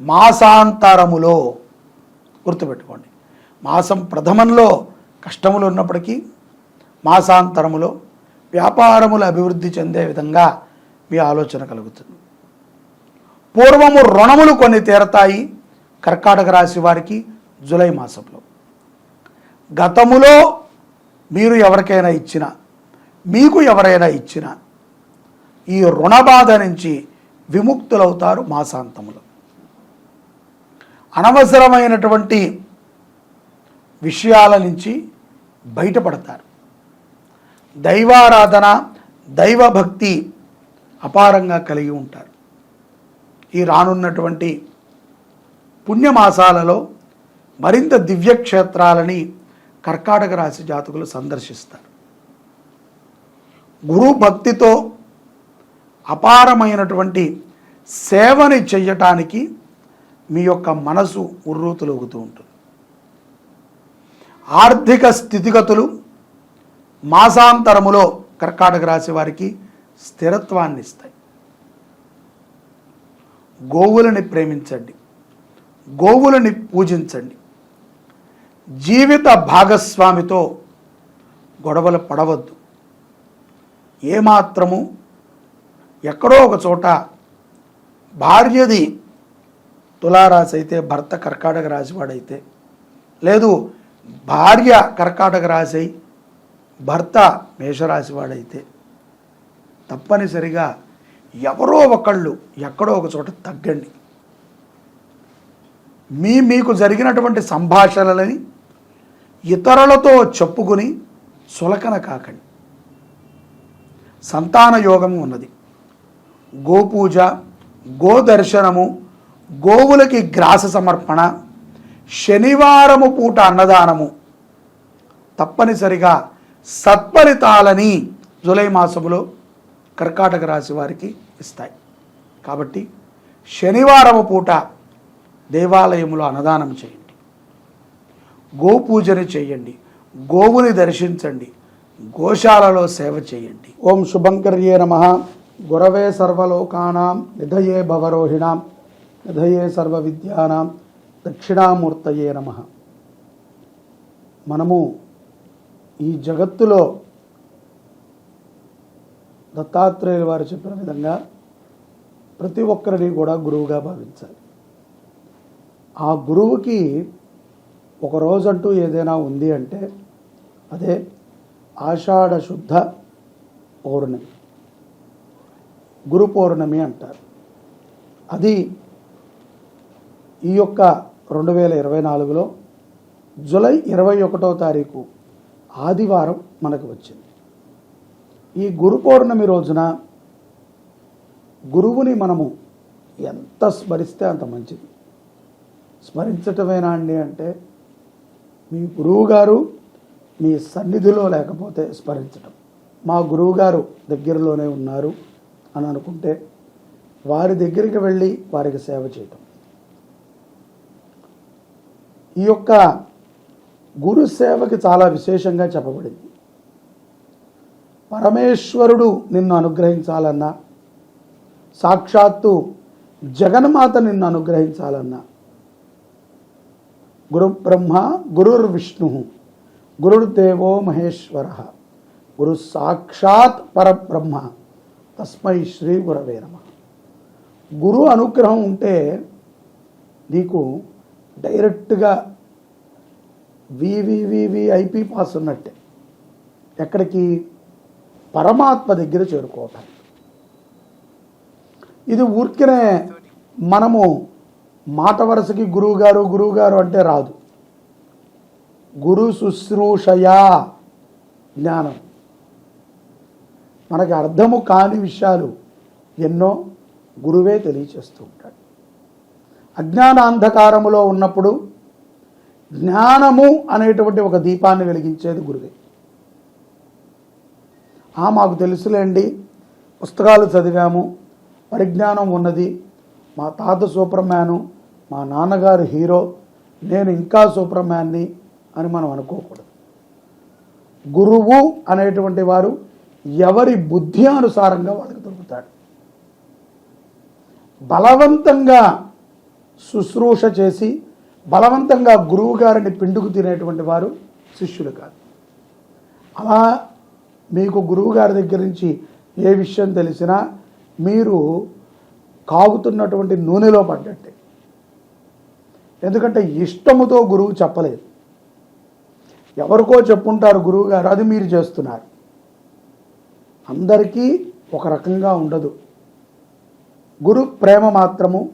మాసాంతరములో గుర్తుపెట్టుకోండి. మాసం ప్రథమంలో కష్టములు ఉన్నప్పటికీ మాసాంతరములో వ్యాపారములు అభివృద్ధి చెందే విధంగా మీ ఆలోచన కలుగుతుంది. పూర్వము రుణములు కొన్ని తీరతాయి కర్కాటక రాశి వారికి జూలై మాసంలో. గతములో మీరు ఎవరికైనా ఇచ్చిన మీకు ఎవరైనా ఇచ్చిన ఈ రుణ బాధ నుంచి విముక్తులవుతారు మాసాంతములో. అనవసరమైనటువంటి విషయాల నుంచి బయటపడతారు. దైవారాధన దైవభక్తి అపారంగా కలిగి ఉంటారు. ఈ రానున్నటువంటి పుణ్యమాసాలలో మరింత దివ్యక్షేత్రాలని కర్కాటక రాశి జాతకులు సందర్శిస్తారు. గురు భక్తితో అపారమైనటువంటి సేవని చెయ్యటానికి మీ యొక్క మనసు ఉర్రూతులవుతూ ఉంటుంది. ఆర్థిక స్థితిగతులు మాసాంతరములో కర్కాటక రాశి వారికి స్థిరత్వాన్ని ఇస్తాయి. గోవులని ప్రేమించండి. గోవులని పూజించండి. జీవిత భాగస్వామితో గొడవలు పడవద్దు. ఏమాత్రము ఎక్కడో ఒక చోట భార్యది తులారాశి అయితే భర్త కర్కాటక రాశి వాడైతే. లేదు భార్య కర్కాటక రాశి అయి భర్త మేషరాశి వాడైతే. తప్పనిసరిగా ఎవరో ఒకళ్ళు ఎక్కడో ఒక చోట తగ్గండి. మీ మీకు జరిగినటువంటి సంభాషణలని ఇతరులతో చెప్పుకుని సులకన కాకండి. సంతాన యోగం ఉన్నది. గోపూజ గోదర్శనము గోవులకి గ్రాస సమర్పణ శనివారము పూట అన్నదానము. తప్పనిసరిగా సత్ఫలితాలని జులై మాసములో కర్కాటక రాశి వారికి ఇస్తాయి. కాబట్టి శనివారము పూట దేవాలయములో అన్నదానం చేయండి. గోపూజని చేయండి. గోవుని దర్శించండి. గోశాలలో సేవ చేయండి. ఓం శుభంకర్యే నమ. గురవే సర్వలోకానాం నిధయే భవరోహిణాం. నిధయే సర్వ విద్యానాం దక్షిణామూర్తయే నమ. మనము ఈ జగత్తులో దత్తాత్రేయుల వారు చెప్పిన విధంగా ప్రతి ఒక్కరిని కూడా గురువుగా భావించాలి. ఆ గురువుకి ఒక రోజంటూ ఏదైనా ఉంది అంటే అదే ఆషాఢ శుద్ధ పౌర్ణమి. గురు పౌర్ణమి అంటారు. అది ఈ యొక్క రెండు వేల ఇరవై నాలుగులో జూలై ఇరవై ఒకటో తారీఖు ఆదివారం మనకు వచ్చింది. ఈ గురు పౌర్ణమి రోజున గురువుని మనము ఎంత స్మరిస్తే అంత మంచిది. స్మరించటమేనా అండి అంటే మీ గురువు గారు మీ సన్నిధిలో లేకపోతే స్మరించటం. మా గురువు గారు దగ్గరలోనే ఉన్నారు అని అనుకుంటే వారి దగ్గరికి వెళ్ళి వారికి సేవ చేయటం. ఈ యొక్క గురు సేవకి చాలా విశేషంగా చెప్పబడింది. పరమేశ్వరుడు నిన్ను అనుగ్రహించాలన్నా సాక్షాత్తు జగన్మాత నిన్ను అనుగ్రహించాలన్నా గురు బ్రహ్మ గురుర్విష్ణు గురుర్దేవో మహేశ్వర గురు సాక్షాత్ పరబ్రహ్మ తస్మై శ్రీ గురవే నమ. గురు అనుగ్రహం ఉంటే నీకు డైరెక్ట్గా వివివివిఐపి పాస్ ఉన్నట్టే ఎక్కడికి? పరమాత్మ దగ్గర చేరుకోవటం. ఇది ఊరికనే మనము మాట వరుసకి గురువుగారు గురువుగారు అంటే రాదు. గురు శుశ్రూషయా జ్ఞానం. మనకి అర్థము కాని విషయాలు ఎన్నో గురువే తెలియచేస్తూ ఉంటాడు. అజ్ఞాన అంధకారములో ఉన్నప్పుడు జ్ఞానము అనేటువంటి ఒక దీపాన్ని వెలిగించేది గురువే. ఆ మాకు తెలుసులేండి. పుస్తకాలు చదివాము. పరిజ్ఞానం ఉన్నది. మా తాత సూపర్ మ్యాను మా నాన్నగారు హీరో నేను ఇంకా సూపర్ మ్యాన్ని అని మనం అనుకోకూడదు. గురువు అనేటువంటి వారు ఎవరి బుద్ధి అనుసారంగా వాళ్ళకి దొరుకుతాడు. బలవంతంగా శుశ్రూష చేసి బలవంతంగా గురువు గారిని పిండుకు తినేటువంటి వారు శిష్యులు కాదు. అలా మీకు గురువు గారి దగ్గర నుంచి ఏ విషయం తెలిసినా మీరు కాగుతున్నటువంటి నూనెలో పడ్డట్టే. ఎందుకంటే ఇష్టముతో గురువు చెప్పలేదు. ఎవరికో చెప్పుంటారు గురువు గారు అది మీరు చేస్తున్నారు. అందరికీ ఒక రకంగా ఉండదు. గురు ప్రేమ మాత్రము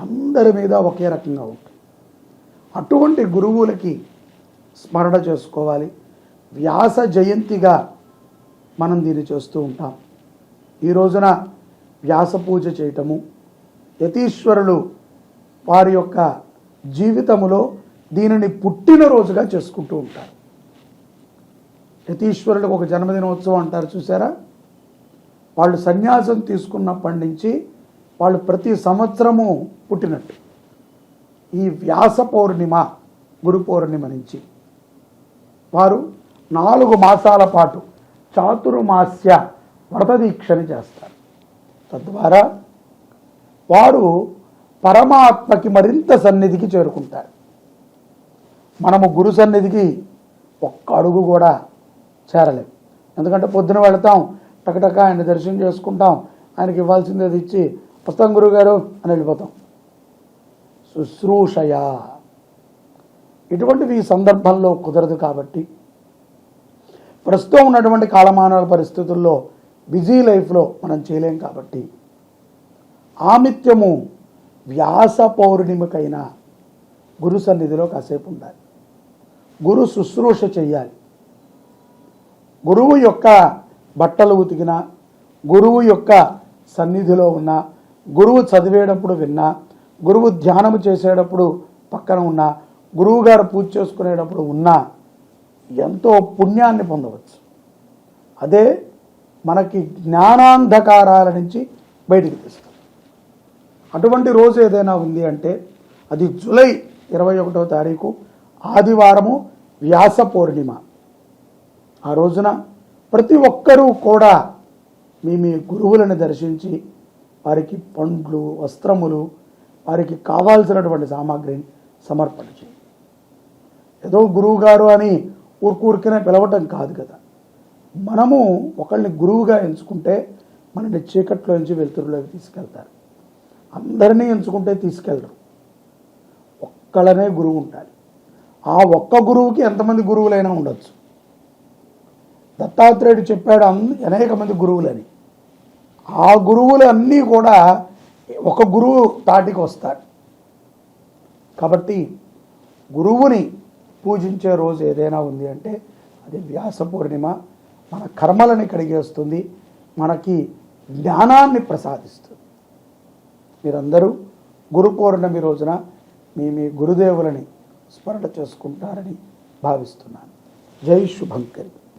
అందరి మీద ఒకే రకంగా ఉంటుంది. అటువంటి గురువులకి స్మరణ చేసుకోవాలి. వ్యాస జయంతిగా మనం దీన్ని చేస్తూ ఉంటాం. ఈ రోజున వ్యాస పూజ చేయటము యతీశ్వరులు వారి యొక్క జీవితములో దీనిని పుట్టినరోజుగా చేసుకుంటూ ఉంటారు. యతీశ్వరులకు ఒక జన్మదినోత్సవం అంటారు చూసారా? వాళ్ళు సన్యాసం తీసుకున్నప్పటి నుంచి వాళ్ళు ప్రతి సంవత్సరము పుట్టినట్టు. ఈ వ్యాస పౌర్ణిమ గురు పౌర్ణిమ నుంచి. వారు నాలుగు మాసాల పాటు చాతుర్మాస్య వ్రత చేస్తారు. తద్వారా వారు పరమాత్మకి మరింత సన్నిధికి చేరుకుంటారు. మనము గురు సన్నిధికి ఒక్క అడుగు కూడా చేరలేం. ఎందుకంటే పొద్దున వెళతాం టకటక ఆయన దర్శనం చేసుకుంటాం ఆయనకి ఇవ్వాల్సింది అది ఇచ్చి వస్తాం గురువుగారు అని వెళ్ళిపోతాం. శుశ్రూషయ. ఇటువంటివి ఈ సందర్భంలో కుదరదు కాబట్టి. ప్రస్తుతం ఉన్నటువంటి కాలమానాల పరిస్థితుల్లో బిజీ లైఫ్లో మనం చేయలేం కాబట్టి. ఆమిత్యము వ్యాస పౌర్ణిమకైనా గురు సన్నిధిలో కాసేపు ఉండాలి. గురు శుశ్రూష చేయాలి గురువు యొక్క బట్టలు ఉతికిన గురువు యొక్క సన్నిధిలో ఉన్న గురువు చదివేటప్పుడు విన్నా గురువు ధ్యానము చేసేటప్పుడు పక్కన ఉన్న గురువు గారు పూజ చేసుకునేటప్పుడు ఉన్నా ఎంతో పుణ్యాన్ని పొందవచ్చు. అదే మనకి జ్ఞానాంధకారాల నుంచి బయటికి తీస్తుంది అటువంటి రోజు ఏదైనా ఉంది అంటే అది జూలై ఇరవై ఒకటో తారీఖు ఆదివారము వ్యాస పౌర్ణిమ. ఆ రోజున ప్రతి ఒక్కరూ కూడా మీ మీ గురువులను దర్శించి వారికి పండ్లు వస్త్రములు వారికి కావాల్సినటువంటి సామాగ్రిని సమర్పణ చేయి. ఏదో గురువు గారు అని ఊరుకూరికనే పిలవటం కాదు కదా. మనము ఒకళ్ళని గురువుగా ఎంచుకుంటే మనని చీకట్లో నుంచి వెలుతురులోకి తీసుకెళ్తారు. అందరినీ ఎంచుకుంటే తీసుకెళ్ళరు ఒక్కళ్ళనే గురువు ఉండాలి. ఆ ఒక్క గురువుకి ఎంతమంది గురువులైనా ఉండొచ్చు. దత్తాత్రేయుడు చెప్పాడు అన్- అనేక మంది గురువులని. ఆ గురువులు అన్నీ కూడా ఒక గురువు తాటికి వస్తాడు. కాబట్టి గురువుని పూజించే రోజు ఏదైనా ఉంది అంటే అది వ్యాస పూర్ణిమ. మన కర్మలని కడిగేస్తుంది మనకి జ్ఞానాన్ని ప్రసాదిస్తుంది. మీరందరూ గురు పౌర్ణమి రోజున మీ మీ గురుదేవులని స్మరణ చేసుకుంటారని భావిస్తున్నాను. జై శుభంకరి.